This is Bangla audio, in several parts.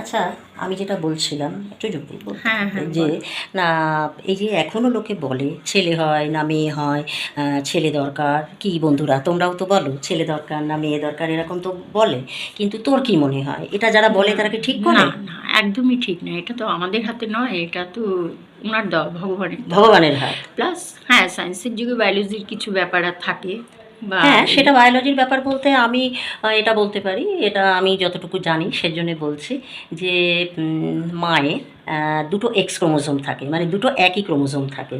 আচ্ছা আমি যেটা বলছিলাম একটু বলতে হ্যাঁ, হ্যাঁ, যে না এই যে এখনও লোকে বলে ছেলে হয় না মেয়ে হয় ছেলে দরকার কি বন্ধুরা তোমরাও তো বলো ছেলে দরকার না মেয়ে দরকার এরকম তো বলে। কিন্তু তোর কি মনে হয়? এটা যারা বলে তারা কি ঠিক করে? না একদমই ঠিক না। এটা তো আমাদের হাতে নয় এটা তো ওনার দেওয়া ভগবানের ভগবানের হাত। প্লাস হ্যাঁ সায়েন্সের যুগে বায়োলজির কিছু ব্যাপার আর থাকে। হ্যাঁ সেটা বায়োলজির ব্যাপার বলতে আমি এটা বলতে পারি এটা আমি যতটুকু জানি সেজন্য বলছি যে উম, মায়ে আহ, দুটো এক্স ক্রোমোজোম থাকে মানে দুটো একই ক্রোমোজোম থাকে।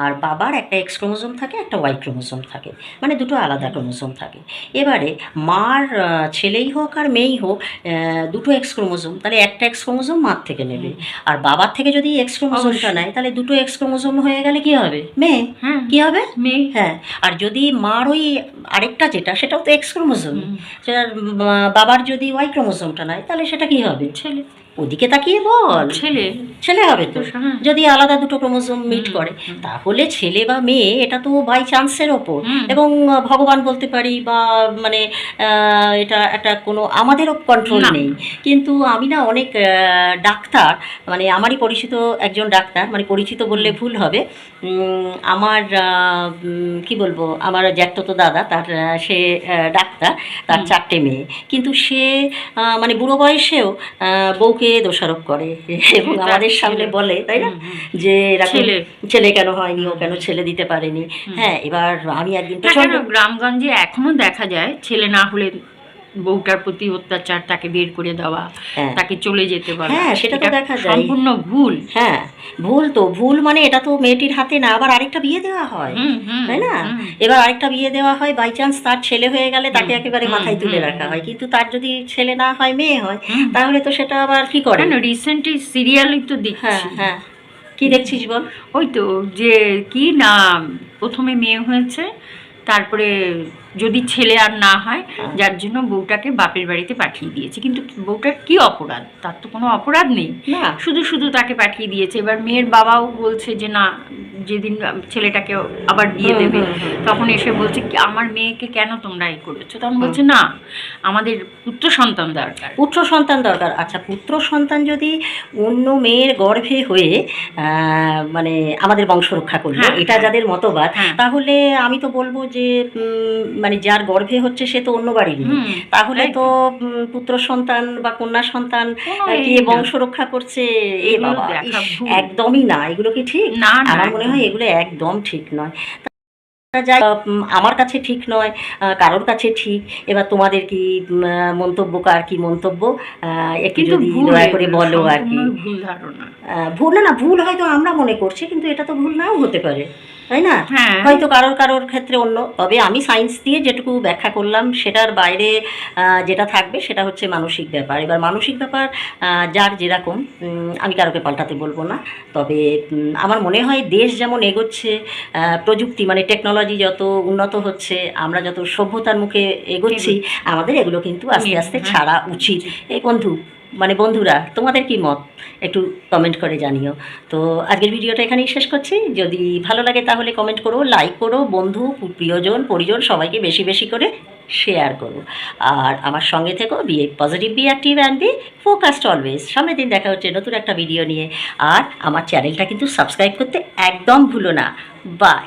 আর বাবার একটা এক্স ক্রোমোজোম থাকে একটা ওয়াই ক্রোমোজোম থাকে মানে দুটো আলাদা ক্রোমোজোম থাকে। এবারে মার ছেলেই হোক আর মেয়েই হোক দুটো এক্স ক্রোমোজোম তাহলে একটা এক্স ক্রোমোজোম মার থেকে নেবে। আর বাবার থেকে যদি এক্স ক্রোমোজোমটা। নেয় তাহলে দুটো এক্স ক্রোমোজোম হয়ে গেলে কি হবে? মেয়ে? হ্যাঁ কি হবে? মেয়ে। হ্যাঁ আর যদি মার ওই আরেকটা যেটা সেটাও তো এক্স ক্রোমোজোম। উম, বাবার যদি ওয়াই ক্রোমোজোমটা নেয় তাহলে সেটা কি হবে? ছেলে। ওদিকে তাকিয়ে বল। ছেলে। ছেলে হবে তো। হ্যাঁ। যদি আলাদা দুটো ক্রোমোজোম মিট করে তাহলে ছেলে বা মেয়ে এটা তো বাই চান্সের ওপর। এবং ভগবান বলতে পারি বা মানে এটা একটা কোনো আমাদেরও কন্ট্রোল নেই। কিন্তু আমি না অনেক ডাক্তার মানে আমারই পরিচিত একজন ডাক্তার মানে পরিচিত বললে ভুল হবে। আমার কি বলব আমার জ্যাঠতো দাদা তার সে ডাক্তার তার চারটে মেয়ে। কিন্তু সে মানে বুড়ো বয়সেও আহ, বউকে দোষারোপ করে। এবং আমাদের সামনে বলে তাই না। যে এরকম ছেলে। ছেলে কেন হয়নি ও কেন ছেলে দিতে পারেনি? হ্যাঁ এবার আমি একদিন গ্রামগঞ্জে এখনও দেখা যায় ছেলে না হলে বউটার প্রতি অত্যাচার তাকে বের করে দেওয়া হ্যাঁ। তাকে চলে যেতে বলা হ্যাঁ, সেটা তো দেখা যায়। সম্পূর্ণ ভুল। হ্যাঁ ভুল তো ভুল মানে এটা তো মেয়েটির হাতে না আবার আরেকটা বিয়ে দেওয়া হয় তাই না? এবার আরেকটা বিয়ে দেওয়া হয় বাই চান্স তার ছেলে হয়ে গেলে তাকে একেবারে মাথায় তুলে রাখা হয় কিন্তু তার যদি ছেলে না হয় মেয়ে হয় তাহলে তো সেটা আবার কি করে? রিসেন্টলি সিরিয়ালই তো হ্যাঁ হ্যাঁ। কি দেখছিস বল? ওই তো যে কি না প্রথমে মেয়ে হয়েছে তারপরে যদি ছেলে আর না হয় হ্যাঁ। যার জন্য বউটাকে বাপের বাড়িতে পাঠিয়ে দিয়েছে। কিন্তু বউটার কি অপরাধ? তার তো কোনো অপরাধ নেই। শুধু শুধু তাকে পাঠিয়ে দিয়েছে। এবার মেয়ের বাবাও বলছে যে না যেদিন ছেলেটাকে আবার দিয়ে দেবে। তখন এসে বলছে "কি, আমার মেয়েকে কেন তোমরা এই করেছ তখন বলছে না আমাদের পুত্র সন্তান দরকার পুত্র সন্তান দরকার আচ্ছা পুত্র সন্তান যদি অন্য মেয়ের গর্ভে হয়ে মানে আমাদের বংশ রক্ষা করবে হ্যাঁ, এটা হ্যাঁ। যাদের মতবাদ হ্যাঁ। তাহলে আমি তো বলব যে মানে যার গর্ভে হচ্ছে সে তো অন্য বাড়ির তাহলে তো পুত্র সন্তান বা কন্যা সন্তান কে বংশ রক্ষা করছে এ বাবা। একদমই না এগুলো কি ঠিক আমার মনে হয় এগুলো একদম ঠিক নয়। যাই আমার কাছে ঠিক নয় কারোর কাছে ঠিক। এবার তোমাদের কি মন্তব্য কার কি মন্তব্য? আহ, একটু যদি ভুল দয়া করে বলো আর কি। ভুল ধারণা। ভুল না না ভুল হয়তো আমরা মনে করছি কিন্তু এটা তো ভুল নাও হতে পারে। তাই না? হ্যাঁ। হয়তো কারোর কারোর ক্ষেত্রে অন্য। তবে আমি সায়েন্স দিয়ে যেটুকু ব্যাখ্যা করলাম সেটার বাইরে যেটা থাকবে সেটা হচ্ছে মানসিক ব্যাপার। এবার মানসিক ব্যাপার যার যেরকম আমি কারোকে পাল্টাতে বলব না। তবে আমার মনে হয় দেশ যেমন এগোচ্ছে প্রযুক্তি মানে টেকনোলজি যত উন্নত হচ্ছে আমরা যত সভ্যতার মুখে এগোচ্ছি আমাদের এগুলো কিন্তু আস্তে আস্তে হ্যাঁ। ছাড়া উচিত। এই বন্ধু মানে বন্ধুরা, তোমাদের কি মত? একটু কমেন্ট করে জানিও। তো আজকের ভিডিওটা এখানেই শেষ করছি। যদি ভালো লাগে তাহলে কমেন্ট করো লাইক করো, বন্ধু, প্রিয়জন, পরিজন, সবাইকে বেশি বেশি করে শেয়ার করো। আর আমার সঙ্গে থেকো be positive be active and be focused always সামনের দিন দেখা হচ্ছে নতুন একটা ভিডিও নিয়ে। আর আমার চ্যানেলটা কিন্তু সাবস্ক্রাইব করতে একদম ভুলো না। বাই